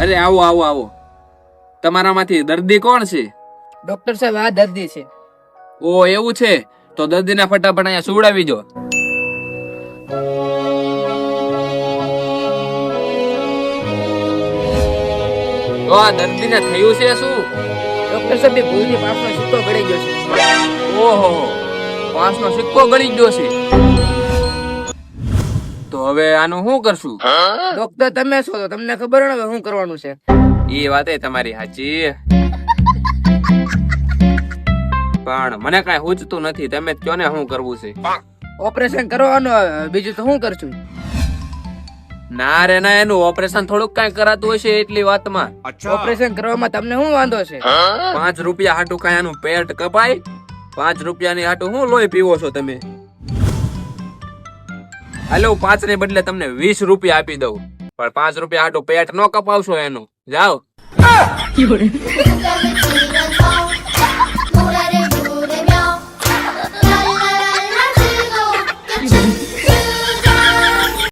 અરે આવો આવો આવો. તમારામાંથી દર્દી કોણ છે? ડોક્ટર સાહેબ આ દર્દી છે. ઓ એવું છે? તો દર્દીને ફટાફટ અહીંયા સુવડાવી જો તો આ દર્દીને થયું છે શું? ડોક્ટર સાહેબ એ ભૂલથી પાસનો સિક્કો ગળી ગયો છે. ઓહો પાસનો સિક્કો ગળી ગયો છે. તો હવે આનું શું કરશું? ડોક્ટર તમે છો તો તમને ખબર ને હવે શું કરવાનું છે. એ વાત તમારી સાચી. પણ મને કઈ સૂચતું નથી તમે જ કયો ને શું કરવું છે? ઓપરેશન કરવાનું બીજું તો શું કરશું? ના રે ના એનું ઓપરેશન થોડુંક કઈ કરાતું હશે એટલી વાતમાં. ઓપરેશન કરવામાં તમને શું વાંધો છે? પાંચ રૂપિયા હાટું કઈ આનું પેટ કપાય? પાંચ રૂપિયાની હાટું શું લોહી પીવો છો તમે? હાલો પાંચ ને બદલે તમને વીસ રૂપિયા આપી દઉં. પણ પાંચ રૂપિયા હાટું પેટ ન કપાવશો એનું. જાઓ.